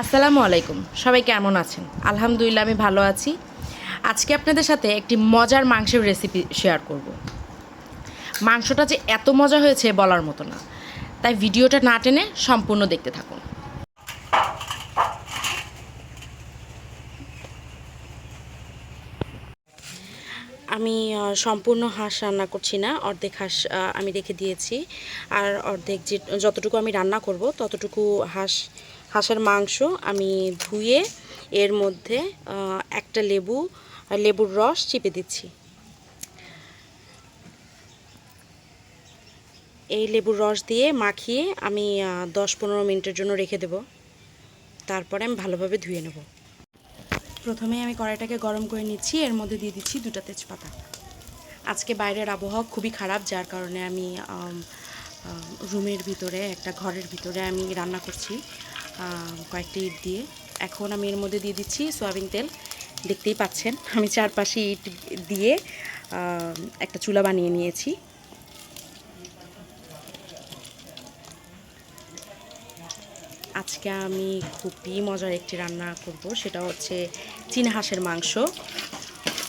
আসসালামু আলাইকুম। সবাই কেমন আছেন? আলহামদুলিল্লাহ, আমি ভালো আছি। আজকে আপনাদের সাথে একটি মজার মাংসের রেসিপি শেয়ার করব। মাংসটা যে এত মজা হয়েছে বলার মতো না। তাই ভিডিওটা না টেনে সম্পূর্ণ দেখতে থাকুন। আমি সম্পূর্ণ হাঁস রান্না করছি না। অর্ধেক হাঁস আমি রেখে দিয়েছি। আর অর্ধেক যে, যতটুকু আমি রান্না করব, ততটুকু হাঁস হাঁসের মাংস আমি ধুয়ে এর মধ্যে একটা লেবু, লেবুর রস চিপে দিচ্ছি। এই লেবুর রস দিয়ে মাখিয়ে আমি দশ পনেরো মিনিটের জন্য রেখে দেব। তারপরে আমি ভালোভাবে ধুয়ে নেব। প্রথমে আমি কড়াইটাকে গরম করে নিচ্ছি, এর মধ্যে দিয়ে দিচ্ছি দুটো তেজপাতা। আজকে বাইরের আবহাওয়া খুবই খারাপ, যার কারণে আমি, রুমের ভিতরে, একটা ঘরের ভিতরে আমি রান্না করছি। কয়েকটি ইট দিয়ে। এখন আমি এর মধ্যে দিয়ে দিচ্ছি সয়াবিন তেল। দেখতেই পাচ্ছেন, আমি চারপাশে ইট দিয়ে একটা চুলা বানিয়ে নিয়েছি। আজকে আমি খুবই মজার একটি রান্না করব, সেটা হচ্ছে চীনা হাঁসের মাংস।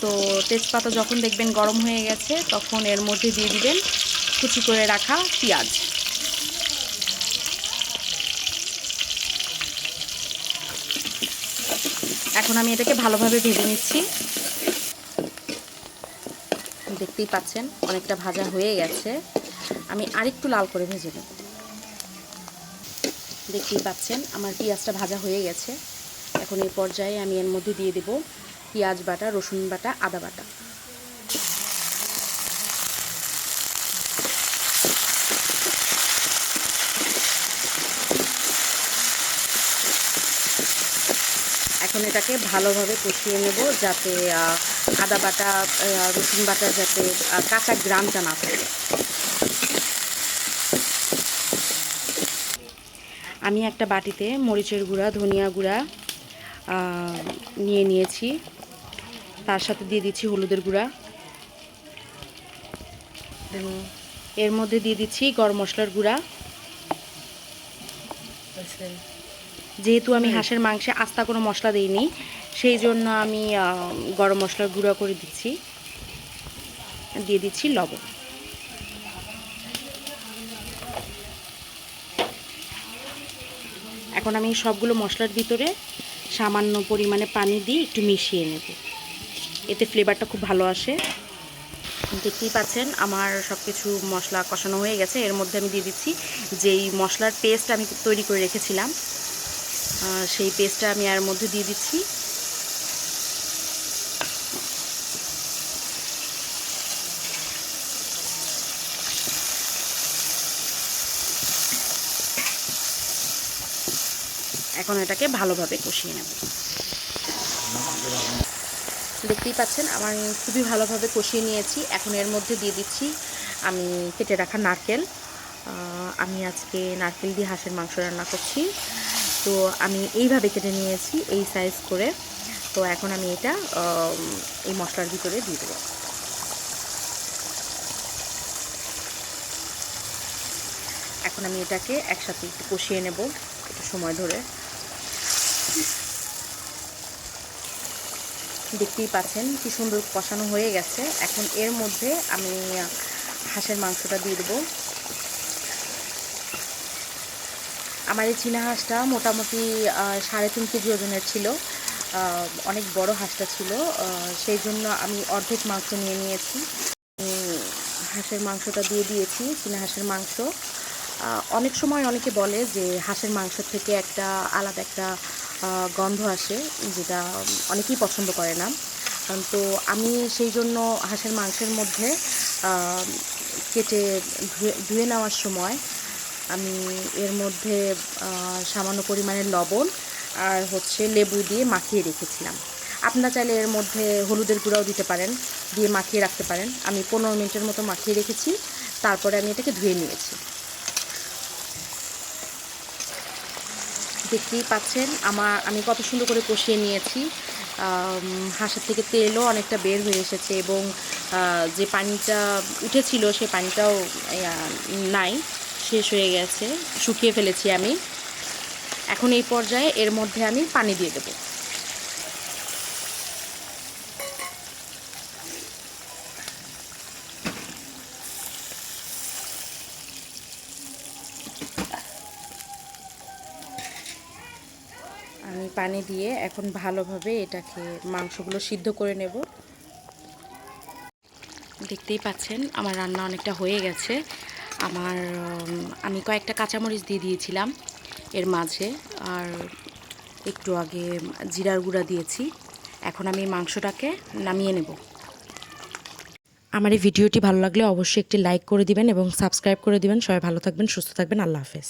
তো তেজপাতা যখন দেখবেন গরম হয়ে গেছে, তখন এর মধ্যে দিয়ে দিবেন কুচি করে রাখা পেঁয়াজ। এখন আমি এটাকে ভালোভাবে ভেজে নিচ্ছি। দেখতেই পাচ্ছেন, অনেকটা ভাজা হয়ে গেছে। আমি আরেকটু লাল করে ভেজে নেব দেখতেই পাচ্ছেন, আমার পেঁয়াজটা ভাজা হয়ে গেছে। এখন এই পর্যায়ে আমি এর মধ্যে দিয়ে দেব পেঁয়াজ বাটা, রসুন বাটা, আদা বাটা। এখন এটাকে ভালোভাবে কষিয়ে নেব যাতে আদা বাটা রসুন বাটা যাতে কাঁচা গ্রামটা না থাকে। আমি একটা বাটিতে মরিচের গুঁড়া, ধনিয়া গুঁড়া নিয়ে নিয়েছি। তার সাথে দিয়ে দিচ্ছি হলুদের গুঁড়া। এর মধ্যে দিয়ে দিচ্ছি গরম মশলার গুঁড়া। যেহেতু আমি হাঁসের মাংসে আস্তা কোনো মশলা দিইনি সেই জন্য আমি গরম মশলার গুঁড়া করে দিচ্ছি। দিয়ে দিচ্ছি লবণ। এখন আমি সবগুলো মশলার ভিতরে সামান্য পরিমাণে পানি দিয়ে একটু মিশিয়ে নেব। এতে ফ্লেভারটা খুব ভালো আসে। দেখতেই পাচ্ছেন আমার সব কিছু মশলা কষানো হয়ে গেছে। এর মধ্যে আমি দিয়ে দিচ্ছি যেই মশলার পেস্ট আমি তৈরি করে রেখেছিলাম। সেই পেস্টটা আমি এর মধ্যে দিয়ে দিচ্ছি। এখন এটাকে ভালোভাবে কষিয়ে নেব। দেখতেই পাচ্ছেন, আমার খুবই ভালোভাবে কষিয়ে নিয়েছি। এখন এর মধ্যে দিয়ে দিচ্ছি আমি কেটে রাখা নারকেল। আমি আজকে নারকেল দিয়ে হাঁসের মাংস রান্না করছি। তো আমি এইভাবে কেটে নিয়েছি এই সাইজ করে। তো এখন আমি এটা এই মশলার ভিতরে দিয়ে দেবো। এখন আমি এটাকে একসাথে একটু কষিয়ে নেব, একটু সময় ধরে। দেখতেই পাচ্ছেন কি সুন্দর কষানো হয়ে গেছে। এখন এর মধ্যে আমি হাঁসের মাংসটা দিয়ে দেবো। আমার এই চীনা হাঁসটা মোটামুটি সাড়ে তিন কেজি ওজনের ছিল। অনেক বড় হাঁসটা ছিল। সেই জন্য আমি অর্ধেক মাংস নিয়ে নিয়েছি। হাঁসের মাংসটা দিয়ে দিয়েছি, চীনা হাঁসের মাংস। অনেক সময় অনেকে বলে যে হাঁসের মাংস থেকে একটা আলাদা একটা গন্ধ আসে, যেটা অনেকেই পছন্দ করে না। তো আমি সেই জন্য হাঁসের মাংসের মধ্যে কেটে ধুয়ে ধুয়ে নেওয়ার সময় আমি এর মধ্যে সামান্য পরিমাণে লবণ আর হচ্ছে লেবু দিয়ে মাখিয়ে রেখেছিলাম। আপনারা চাইলে এর মধ্যে হলুদের গুঁড়াও দিতে পারেন, দিয়ে মাখিয়ে রাখতে পারেন। আমি পনেরো মিনিটের মতো মাখিয়ে রেখেছি, তারপরে আমি এটাকে ধুয়ে নিয়েছি। দেখতেই পাচ্ছেন, আমার, আমি কত সুন্দর করে কষিয়ে নিয়েছি। হাঁসের থেকে তেলও অনেকটা বের হয়ে এসেছে এবং যে পানিটা উঠেছিল, সে পানিটাও নাই। শেষ হয়ে গেছে। শুকিয়ে ফেলেছি আমি। এখন এই পর্যায়ে এর মধ্যে আমি পানি দিয়ে দেবো। আমি পানি দিয়ে এখন ভালোভাবে এটাকে মাংসগুলো সিদ্ধ করে নেব। দেখতেই পাচ্ছেন, আমার রান্না অনেকটা হয়ে গেছে। আমার আমি কয়েকটা কাঁচামরিচ দিয়ে দিয়েছিলাম এর মাঝে। আর একটু আগে জিরার গুঁড়া দিয়েছি। এখন আমি মাংসটাকে নামিয়ে নেব। আমার এই ভিডিওটি ভালো লাগলে অবশ্যই একটি লাইক করে দিবেন এবং সাবস্ক্রাইব করে দিবেন। সবাই ভালো থাকবেন, সুস্থ থাকবেন। আল্লাহ হাফেজ।